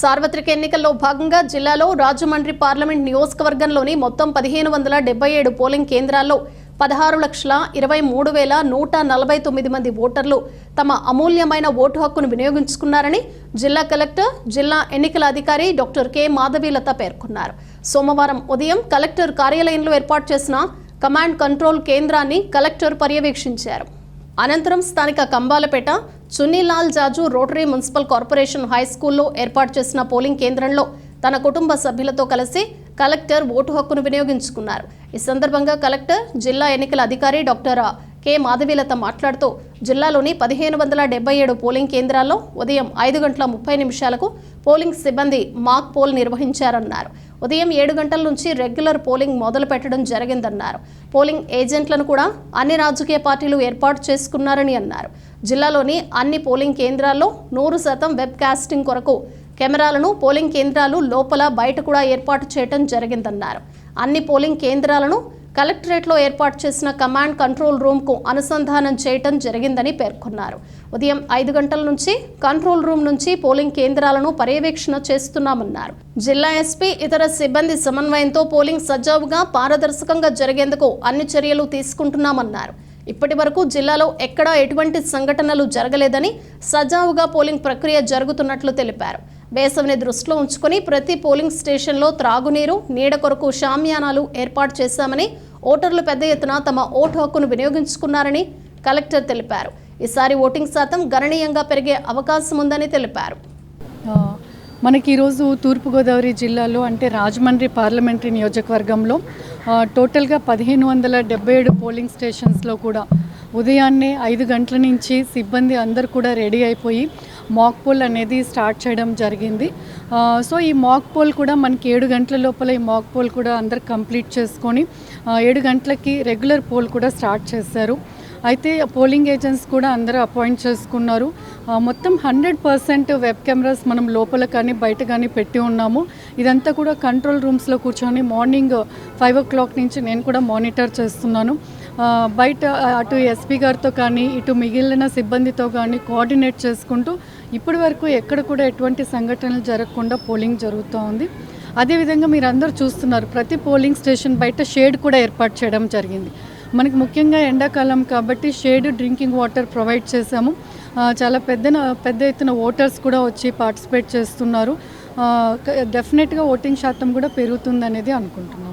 సార్వత్రిక ఎన్నికల్లో భాగంగా జిల్లాలో రాజమండ్రి పార్లమెంట్ నియోజకవర్గంలోని మొత్తం పదిహేను వందల డెబ్బై ఏడు పోలింగ్ కేంద్రాల్లో పదహారు లక్షల ఇరవై మూడు వేల నూట నలభై తొమ్మిది మంది ఓటర్లు తమ అమూల్యమైన ఓటు హక్కును వినియోగించుకున్నారని జిల్లా కలెక్టర్ జిల్లా ఎన్నికల అధికారి డాక్టర్ కె. మాధవీలత పేర్కొన్నారు. సోమవారం ఉదయం కలెక్టర్ కార్యాలయంలో ఏర్పాటు చేసిన కమాండ్ కంట్రోల్ కేంద్రాన్ని కలెక్టర్ పర్యవేక్షించారు. అనంతరం స్థానిక Kambalapeta Chunnilal Jaju rotary municipal corporation high స్కూల్లో ఏర్పాటు చేసిన పోలింగ్ కేంద్రంలో తన కుటుంబ సభ్యులతో కలిసి కలెక్టర్ ఓటు హక్కును వినియోగించుకున్నారు. ఈ సందర్భంగా కలెక్టర్ జిల్లా ఎన్నికల అధికారి డాక్టర్ కె మాధవీలత మాట్లాడుతూ జిల్లాలోని పదిహేను వందల డెబ్బై ఏడు పోలింగ్ కేంద్రాల్లో ఉదయం ఐదు గంటల ముప్పై నిమిషాలకు పోలింగ్ సిబ్బంది మాక్ పోల్ నిర్వహించారన్నారు. ఉదయం ఏడు గంటల నుంచి రెగ్యులర్ పోలింగ్ మొదలు పెట్టడం జరిగిందన్నారు. పోలింగ్ ఏజెంట్లను కూడా అన్ని రాజకీయ పార్టీలు ఏర్పాటు చేసుకున్నారని అన్నారు. జిల్లాలోని అన్ని పోలింగ్ కేంద్రాల్లో నూరు శాతం వెబ్ కాస్టింగ్ కొరకు కెమెరాలను పోలింగ్ కేంద్రాలు లోపల బయట కూడా ఏర్పాటు చేయడం జరిగిందన్నారు. అన్ని పోలింగ్ కేంద్రాలను కలెక్టరేట్లో ఏర్పాటు చేసిన కమాండ్ కంట్రోల్ రూమ్కు అనుసంధానం చేయటం జరిగిందని పేర్కొన్నారు. ఉదయం ఐదు గంటల నుంచి కంట్రోల్ రూమ్ నుంచి పోలింగ్ కేంద్రాలను పర్యవేక్షణ చేస్తున్నామన్నారు. జిల్లా ఎస్పీ ఇతర సిబ్బంది సమన్వయంతో పోలింగ్ సజావుగా పారదర్శకంగా జరిగేందుకు అన్ని చర్యలు తీసుకుంటున్నామన్నారు. ఇప్పటి వరకు జిల్లాలో ఎక్కడా ఎటువంటి సంఘటనలు జరగలేదని సజావుగా పోలింగ్ ప్రక్రియ జరుగుతున్నట్లు తెలిపారు. వేసవిని దృష్టిలో ఉంచుకొని ప్రతి పోలింగ్ స్టేషన్లో త్రాగునీరు నీడ కొరకు షామ్యానాలు ఏర్పాటు చేశామని ఓటర్లు పెద్ద ఎత్తున తమ ఓటు హక్కును వినియోగించుకున్నారని కలెక్టర్ తెలిపారు. ఈసారి ఓటింగ్ శాతం గణనీయంగా పెరిగే అవకాశం ఉందని తెలిపారు. మనకి ఈరోజు తూర్పుగోదావరి జిల్లాలో అంటే రాజమండ్రి పార్లమెంటరీ నియోజకవర్గంలో టోటల్గా పదిహేను వందల డెబ్బై ఏడు పోలింగ్ స్టేషన్స్లో కూడా ఉదయాన్నే ఐదు గంటల నుంచి సిబ్బంది అందరు కూడా రెడీ అయిపోయి మాక్ పోల్ అనేది స్టార్ట్ చేయడం జరిగింది. సో ఈ మాక్ పోల్ కూడా మనకి ఏడు గంటల లోపల ఈ మాక్ పోల్ కూడా అందరు కంప్లీట్ చేసుకొని ఏడు గంటలకి రెగ్యులర్ పోల్ కూడా స్టార్ట్ చేశారు. అయితే పోలింగ్ ఏజెంట్స్ కూడా అందరూ అపాయింట్ చేసుకున్నారు. మొత్తం హండ్రెడ్ పర్సెంట్ వెబ్ కెమెరాస్ మనం లోపల కానీ బయట కానీ పెట్టి ఉన్నాము. ఇదంతా కూడా కంట్రోల్ రూమ్స్లో కూర్చొని మార్నింగ్ ఫైవ్ ఓ క్లాక్ నుంచి నేను కూడా మానిటర్ చేస్తున్నాను. బయట అటు ఎస్పీ గారితో కానీ ఇటు మిగిలిన సిబ్బందితో కానీ కోఆర్డినేట్ చేసుకుంటూ ఇప్పటి వరకు ఎక్కడ కూడా ఎటువంటి సంఘటనలు జరగకుండా పోలింగ్ జరుగుతూ ఉంది. అదేవిధంగా మీరు అందరూ చూస్తున్నారు ప్రతి పోలింగ్ స్టేషన్ బయట షేడ్ కూడా ఏర్పాటు చేయడం జరిగింది. మనకి ముఖ్యంగా ఎండాకాలం కాబట్టి షేడ్ డ్రింకింగ్ వాటర్ ప్రొవైడ్ చేశాము. చాలా పెద్ద పెద్ద ఎత్తున ఓటర్స్ కూడా వచ్చి పార్టిసిపేట్ చేస్తున్నారు. డెఫినెట్గా ఓటింగ్ శాతం కూడా పెరుగుతుందనేది అనుకుంటున్నాం.